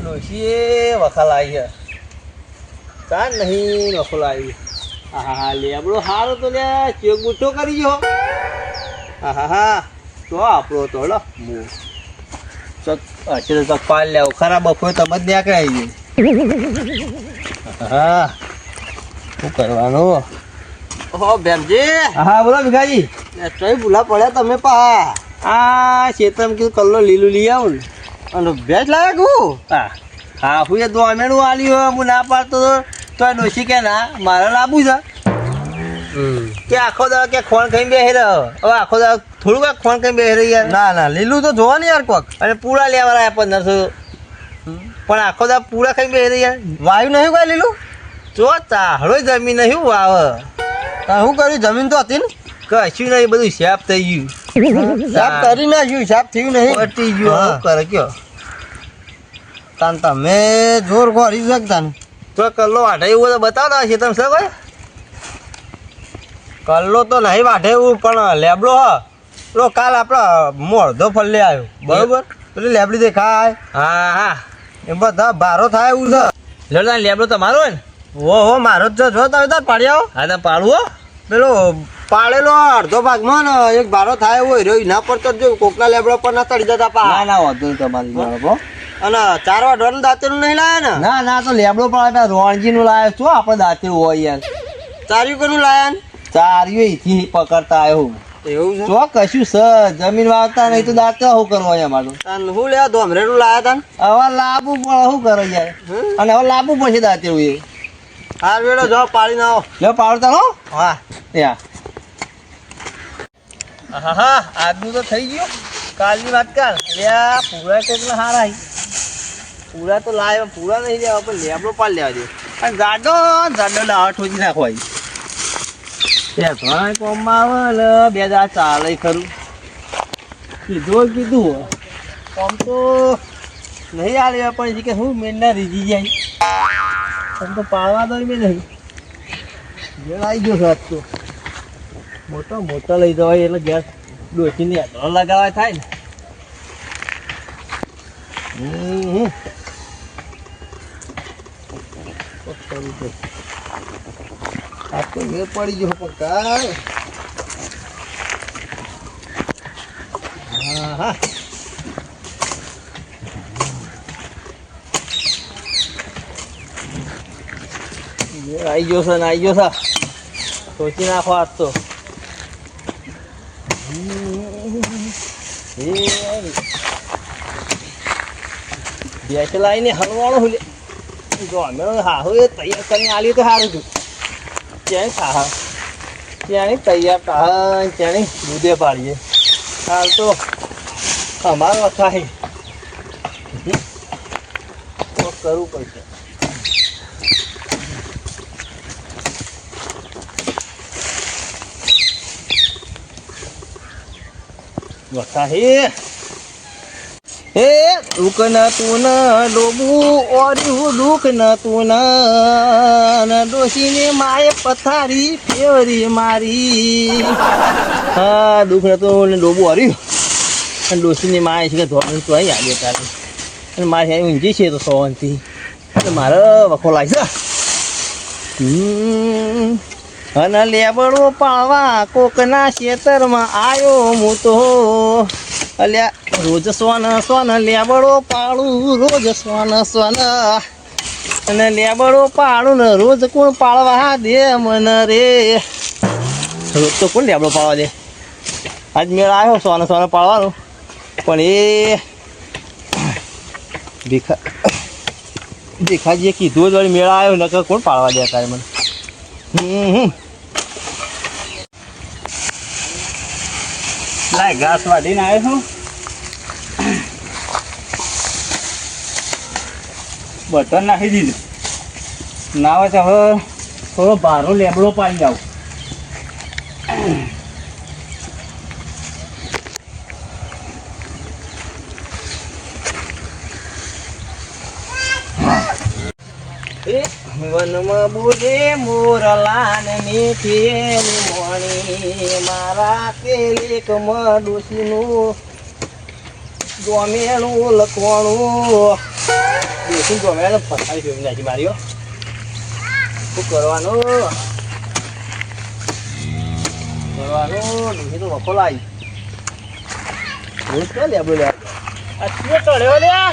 ડોશીએ વખાલ આવી તાર નહીં વખોલ આવી હા હા લેબડો હારો તો લે ચેક બુઠ્ઠો કરી ગયો. હા હા હા તો આપણો તો લો મુ. અચ્છા તો પાલ લેવો ખરાબ બફો તમે જ ન્યા કઈ હા શું કરવાનું? ઓહો બેનજી હા બોલો ભીખાજી. તોય ભૂલા પડ્યા તમે પા આ ખેતરમાં કીધું કલ્લો લીલું લઈ આવું ને. અને ભેજ લાગે કુ હા. હા હું એ દોમેણું આલ્યું હું ના પાડતો તો તો એ ડોશી કે ના મારે લાવવું છે. કે આખો દાડો કે ખોણ ખાઈ બેહી રહ્યો. હવે આખો દાડો થોડું કાંઈક ખોણ ખાઈ બેહી રહી યાર. ના ના લીલું તો જોવા ને યાર કોક. અને પૂળા લેવા આવ્યા પંદરસો. પણ આખો દાડો પૂળા ખાઈ બેહી રહી યાર. વાયુ નહીં કાંઈ લીલું? જો તાહડો જમીન નહીં વાવ. શું કર્યું? જમીન તો હતી ને? કશું નહીં બધું સેફ થઈ ગયું. સાફ કરી નાખ્યું સાફ થયું નહીં. પટી ગયું હા. કરે કયો? તાન તમે જોર ખોરી શકતા ને તો કલ્લો વાઢે એવું બધું બતાવતા છે તમે શું કલ્લો તો નહીં વાઢે એવું પણ લેબડો હ. પેલો કાલ આપણા મોડધો ફલ્લે આવ્યો. બરોબર? પેલી લેબડી દેખાય. હા હા. એ બધા ભારો થાય એવું છે. લેબડો તમારો હોય ને? ઓ હો મારો જ જો તમે તાર પાડ્યા હા. તમે પાડવો પેલો પાડેલો અડધો ભાગમાં ને એક ભારો થાય એવો રહ્યો ના પડતો જો કોકના લેબડા પર ના ચડી જતા ના પા. ના વાંધો નહીં તમારી બાળકો અને ચાર વાર વાઢવાનું દાંતેલું નહીં લાયા ને? ના ના તો લેબડો પણ રોણજી નું લાયો છું આપણે દાંતે હોય યાર. ચાર્યું કોનું લાયા ને? ચાર્યું એથી પકડતા આવ્યો એવું છે? જો કશું સ જમીન વાવતા નહીં તો દાંતે શું કરવો અહીંયા મારું? તાન હું લેવા ધોમરેડું લાયા તા હવે લાવવું પણ શું કરો યાર? અને હવે લાવવું પડશે દાંતે એ. હાર વેડો જો પાડી ના આવો. લે પાડતા હો. હા. ત્યાં હા હા આજનું તો થઈ ગયું. કાલની વાત કર. લ્યા પૂરા કેટલા હારા હી પૂરા તો લાવ્યા પૂરા નહીં લેવા પણ લેબડો પાડ લેવા દે. અને જાડો જાડો લાવા ઠોકી નાખો ત્યાં ઘણા કોમમાં આવે બે દાડા ચાલે ખરું. કીધું કીધું કોમ તો નહીં આલ્યા પણ કે હું મેંડા રીજી જાય. આમ તો પાડવા દો મેં નહીં. આવી ગયો આજ તો. મોટો મોટો લઈ જવાય એટલે ગેસ ડોસીને હેઠળ લગાવવા થાય ને. આ તો મેળ પડી ગયો પણ હા હા. આવી ગયો છે ને આવી ગયો છે. સોચી નાખો આજ તો. હલવાણો હુલે જો અમે એ તૈયાર કરીને આલી તો સારું છું. ત્યાં ખાહ? ત્યાંની તૈયાર કાહ ત્યાંની દૂધે પાડીએ. હાલ તો અમારો થાય કરવું પડશે. વસાહી હે. દુઃખ ન તું ડોબું, ઓર્યું દુઃખ ન તું ન. ડોશીને માએ પથારી, ફેવરી મારી. હા, દુઃખ ન તું ડોબું, ઓર્યું. અને ડોસીની માએ છે કે ધોરણ તો અહીં આવ્યો તારે. અને મારે અહીં ઊંઘી છે તો સોવનથી મારે વખો લાગશે. હમ. અને લેબડો પાવા કોકના ખેતરમાં આવ્યો હું તો. અલ્યા, રોજ સોન સોન લેબડો પાડું, રોજ સોન સોન અને લેબડો પાડું ને રોજ કોણ પાળવા દે મને રે. રોજ તો કોણ લેબડો પાડવા દે? આજ મેળ આવ્યો સોન સોન પાડવાનો. પણ એ ભીખા ભીખાજીએ કીધું જ વળી મેળા આવ્યો, નકર કોણ પાડવા દે તારે મને? લાય ઘાસ વાઢીને આવ્યો છું બટન નાખી દીધું ના હોય તો હવે થોડો ભારો લેબડો પાડી જાવ વનમાં બોલે મોરલાન મીઠી મોણી. મારા પેલી કમર ડોસીનું ગોમેણું લખવાણું બેસીને ગમે તો ફસાવી ફેરવી નાખી મારી શું કરવાનું? કરવાનું? નહીં તો વખો લાવી. હું લે લેબડો આ શું ચડ્યો લ્યા.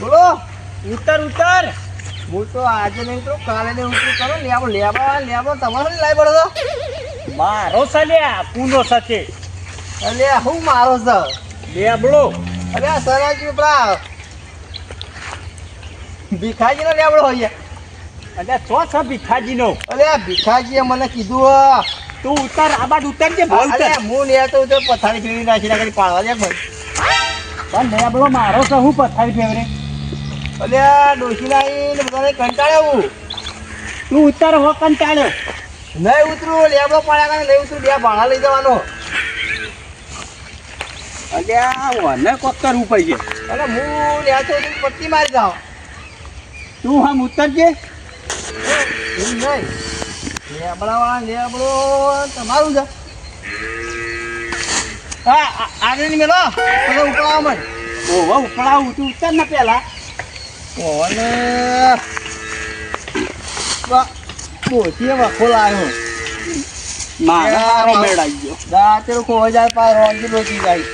બોલો. ઉતર ઉતર. હું તો આજે નહીં તો કાલે ને ઉતરું કરો? લેવો લેવા લેવો. તમારો ને લાવી પડો મારો સલ્યા પૂનો સાથે. અલે હું મારો છે? લેબડો અરે આ સરાજી પેલા ભીખાજીનો લેબડો હોય. અલે ચો છ ભીખાજીનો. આ ભીખાજીએ મને કીધું હો. તું ઉતર આ બાજુ ઉતરજે ભાવ ઉતર. હું લે તો ઉતર પથારી ફેરવી નાખી નાખી પાડવા દે ભાઈ. પણ લેબડો મારો છે હું પથારી ફેવરે અલે આ ડોશીના આઈને બધાને કંટાળે તું ઉતર હો કંટાળ્યો નહીં ઉતરું લેબડો પાડ્યા કરે નહીં ઉતરું બે ભાડા લઈ જવાનો. અલ્યા મને કોક કરવું પડશે અને હું લે તો પટ્ટી મારી જાવ તું હમ ઉતરજે. નહીં. લેબડાવાળા લેબડો તમારું જ હા આગળ મેલો? તમે ઉપાડવા મને ઓહો ઉપડાવું તું ઉતર ને પેલા ઓને બોચીએ વખો લાવ્યો મારો મેળાઈ ગયો દાંતેડું ખોવાઈ જાય પાર રોંજી લોચી જાય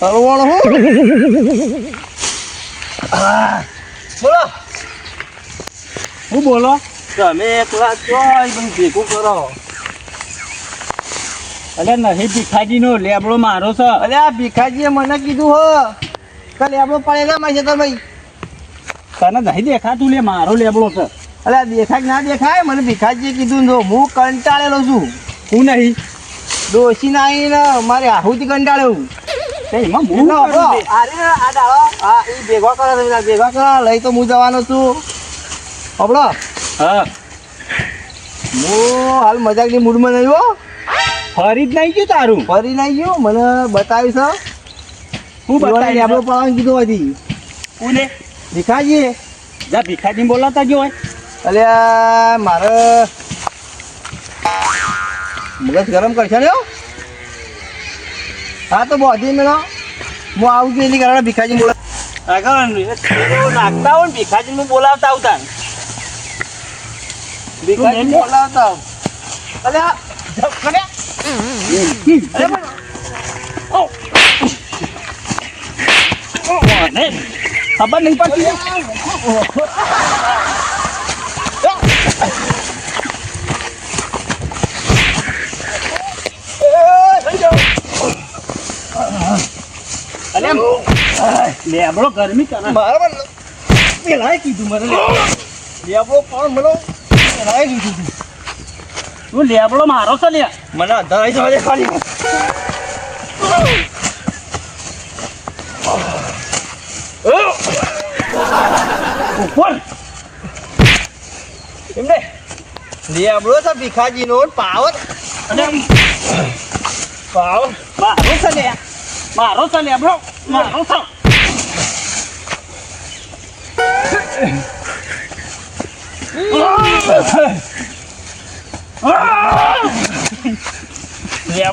હલવાણો હું બોલો હું બોલો તમે એકલા ચોય બધું ભેગું કરો અલે નહીં ભીખાજીનો લેબડો મારો છે. અરે આ ભીખાજીએ મને કીધું હો કે લેબડો પડેલા માં છે ભાઈ. તને નહીં દેખાતું લે મારો લેબડો છે. આ દેખાય ના દેખાય? મને ભીખાજીએ કીધું જો હું કંટાળેલો છું. હું નહીં. ડોસી નહીં ને મારે આહુથી કંટાળ્યો ભેગો કરો ભેગો કરો, લઈ તો હું જવાનો છું. હા. હું હાલ મજાકની મૂડમાં નહીં હો. ફરી જ નહીં ગયું તારું? ફરી નહીં ગયું? મને બતાવ્યું છે. હું બતાવી આપણો પાવાનું કીધું હતી કોને? ભીખાજી જા ભીખાજી બોલાતા ગયો હોય. અલ્યા મારે મગજ ગરમ કરશે ને હા? તો બોધી મેળો. હું આવું છું એની કારણે ભીખાજી બોલા નાખતા હોય ને ભીખાજી બોલાવતા આવતા. ભીખાજી બોલાવતા અલ્યા ખબર નહીં પડતી લેબડો ગરમી કરે પણ પેલાએ કીધું મને લેબડો પણ મને પેલા કીધું તું. તું લેબડો મારો છો લે મને અંધારાઈ જવા દે ખાલી ઉપર એમને લેબડો છે ભીખાજીનો પાવર અને પાવર મારો છે લે મારો છે લેબડો મારો છે લેબડો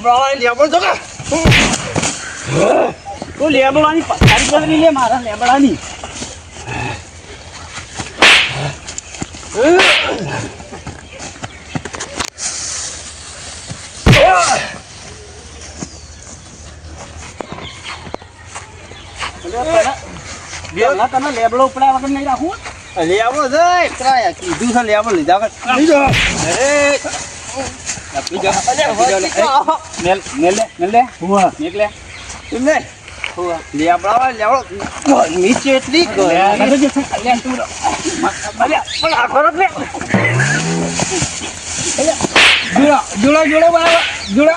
આવે લેબડ જો તું લેબડાની પથારી કરી લે, મારા લેબડાની તને લેબડો ઉપડ્યા વગર નહીં રાખવું લેબડો છે એકરા કીધું છે લેવો લીધા વગર લીધો અરે. અરે આપી જા લે. મેલ મેલ લે મેલ લે. હુઆ. લે. એમને લેબડા આવે લેબડો ગરમી છે એટલી ગરમી પણ આ ખરો ને જોડો જોડો બરાબર જોડો.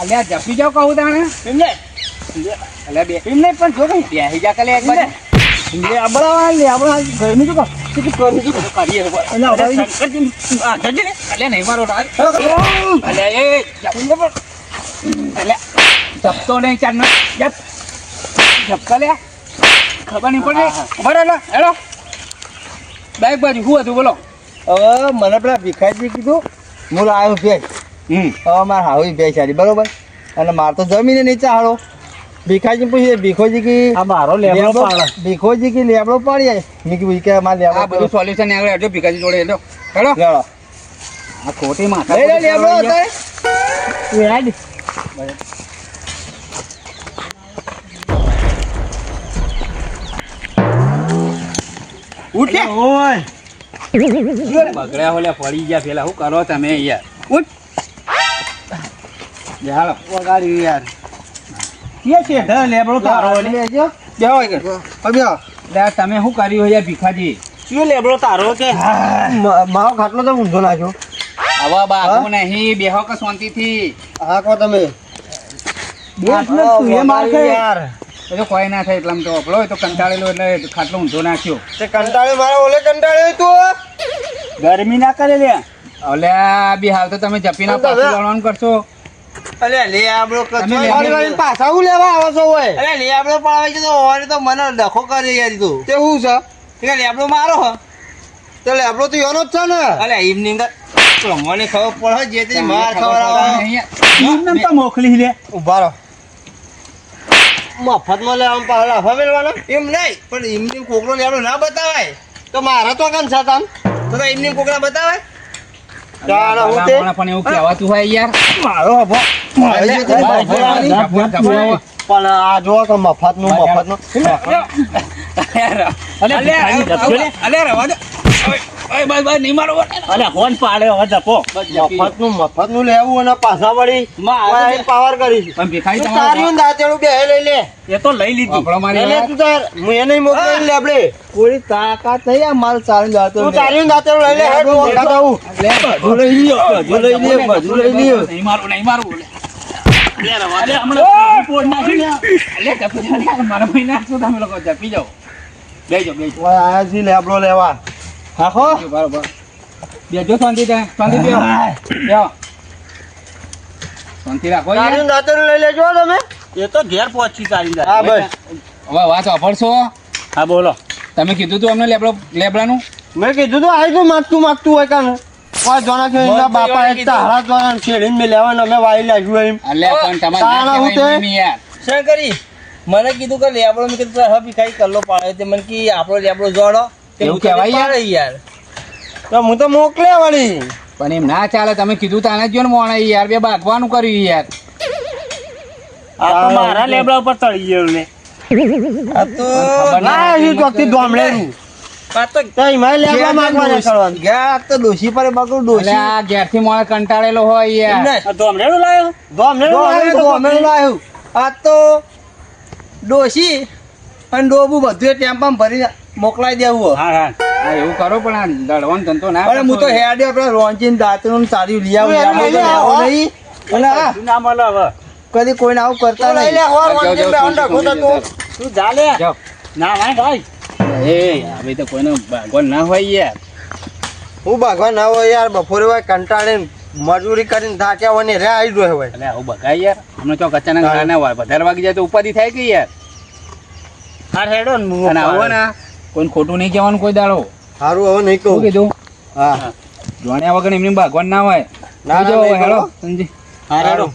અલ્યા જપી જાવ કહું તાણે. એમને અલ્યા બે. એમને પણ જો કઈ બે જા કલે એક બાજુ. લેબડા લેબડા ગરમી તો કેટલી ગરમી તો કરીએ અલ્યા, ભાઈ. આ જજે ને. અલ્યા નહીં મારો અલ્યા એ જપી જા પણ. અલ્યા જપતો નહીં ચાર જપ. જપકા લે. ખબર નહીં પડે. બરાબર હેલો. બાઈક બાજુ શું હતું બોલો. હવે મને પેલા ભીખાજી કીધું હું લાવ્યો ભેજ હમ. હવે મારે હાવી ભેજ સારી બરોબર? અને મારે તો જમીને નીચે હારો ભીખાજી પૂછીએ ભીખોજી કી આ મારો લેબડો પાડે. ભીખોજી કી લેબડો પાડી આય મેં કીધું કે માર આ લેબડો બધું સોલ્યુશન આગળ આજો ભીખાજી જોડે હેડો. હેડો. લેડો આ ખોટી માથા લે લેબડો અત્યારે. તું હેડ ઉઠે. ઓય. બગડ્યા હોલે પડી ગયા પેલા. શું કરો તમે યાર ઉઠ. હાલો વગાડ્યું યાર. કે છે ઢ લેબડો તારો લેજો. બેહો આગળ અબ્યો લે તમે શું કર્યું યાર ભીખાજી? શું લેબડો તારો કે? મારો ખાટલો તો ઊંધો નાખ્યો. આવા બાજુ નહીં બેહો કે શાંતિથી. હા કો તમે. તું એ માર યાર. એ તો કોઈ ના થાય એટલામાં તો અપડો તો કંટાળેલો એટલે ખાટલો ઊંધો નાખ્યો. તે કંટાળે મારા ઓલે કંટાળ્યો તું ગરમી ના કરે લે. ઓલે બી હાલ તો તમે જપીના પાછું કરશો. અલે લે આપણો કચો લે- પાછા હું લેવા આવો છો ઓય? અલે લે આપણો પાડવા છે તો ઓરે તો મને ડખો કરી યાર તું. તે હું છે? કે લેબડો મારો હ. તો લેબડો તો યોનો જ છે ને. અલે એમની અંદર મને ખબર પડે જે તે માર ખબર આવે એમને તો મોકલી લે. ઊભા રહો. મફતમાં લેવા પાછળ લાફા મેળવાના? એમ નહીં પણ એમની કોકરો લેબડો ના બતાવાય. તો મારા તો કામ છે તમ તો એમની કોકરા બતાવાય પણ એવું કહેવાતું હોય યાર મારો જપ. પણ આ જો તો મફતનું મફતનું અલે રવા દે ઓય, બસ બસ નહીં મારો અલે ફોન પાડે હવે જપો મફતનું મફતનું લેવું અને પાછા વળી પાવર કરીશ પણ તારી દાંતેડું બે લઈ લે. એ તો લઈ લીધું. વાપરો મારી લઈ લે તું તાર. હું એને મોકલી લે આપણે. કોઈ તાકાત નહીં આ મારું ચાલી દાંતેડું તું તારી દાંતેડું લઈ લે હેડ હું વખત લે, બધું લઈ લ્યો બધું લઈ લ્યો બધું લઈ લ્યો. નહીં મારું નહીં મારું લે. અલે હમણાં પોડ નાખી લે અલે, જપી જાઓ, મારા ભાઈ નાખશો તમે લોકો જપી જાઓ. બેજો બેજો ઓય લેબડો લેવા. હાખો બરોબર બેજો શાંતિ ત્યાં શાંતિ બેહો. બેહો. શાંતિ રાખો. તારી દાંતેડું લઈ લેજો તમે. એ તો ઘેર પહોંચી તારી જાય હા બસ. હવે વાત વાપરશો? હા બોલો. તમે કીધું તું અમને લેબડો લેબડાનું? મેં કીધું તું આવી તું માગતું માગતું હોય કાને. કોઈ જોના કે એના બાપા એક તારા જોના છેડીને મેં લેવાનું અમે વાઈ લાગ્યું એમ. અલ્યા પણ તમારે હું તે? નહીં કરી મને કીધું કે લેબડો મેં કીધું હવે ભીખાઈ કલ્લો પાડે. તે મને કી આપણો લેબડો જોડો. એવું કહેવાય યાર? યાર. તો હું તો મોકલે વળી. પણ એમ ના ચાલે તમે કીધું તાને જ ને મોણા યાર બે બાગવાનું કર્યું યાર. આ તો મારા લેબડા ઉપર ચડી ગયો ને. આ તો ના એ ચોકથી મોણા કંટાળેલો હોય આ તો ડોશી અને ડોબું બધું ટેમ્પામાં ભરી મોકલાઈ દેવું હા. હા હા. એવું કરો પણ આ લડવાનો ધંધો ના અરે હું તો. હેડે આપણે રોંચીન દાંતનું ચાલ્યું લઈ આવું આપણે નહીં. અને આ ના મળે હવે. કદી કોઈને આવું કરતા નહીં. જાઓ, જાઓ, શાંતિ, શાંતિ, તું જા લે. જાઓ. ના ના ભાઈ. એ હવે તો કોઈનો ભાગવાન ના હોય યાર. હું ભગવાન ના હોય યાર બપોરે હોય કંટાળે મજૂરી કરીને થાક્યા હોય ને રે આવી ગયો હોય. એટલે આવું બગાય યાર. હમણે તો અચાનક ના હોય. વધારે વાગી જાય તો ઉપાધિ થાય કે યાર? હા હેડો ને હું આવો ને. કોઈને ખોટું નહીં કહેવાનું કોઈ દાડો. સારું હવે નહીં કહું. કીધું? હા. જોણ્યા વગર એમની ભગવાન ના હોય. ના, જો હેલો. સંજી હા હેડો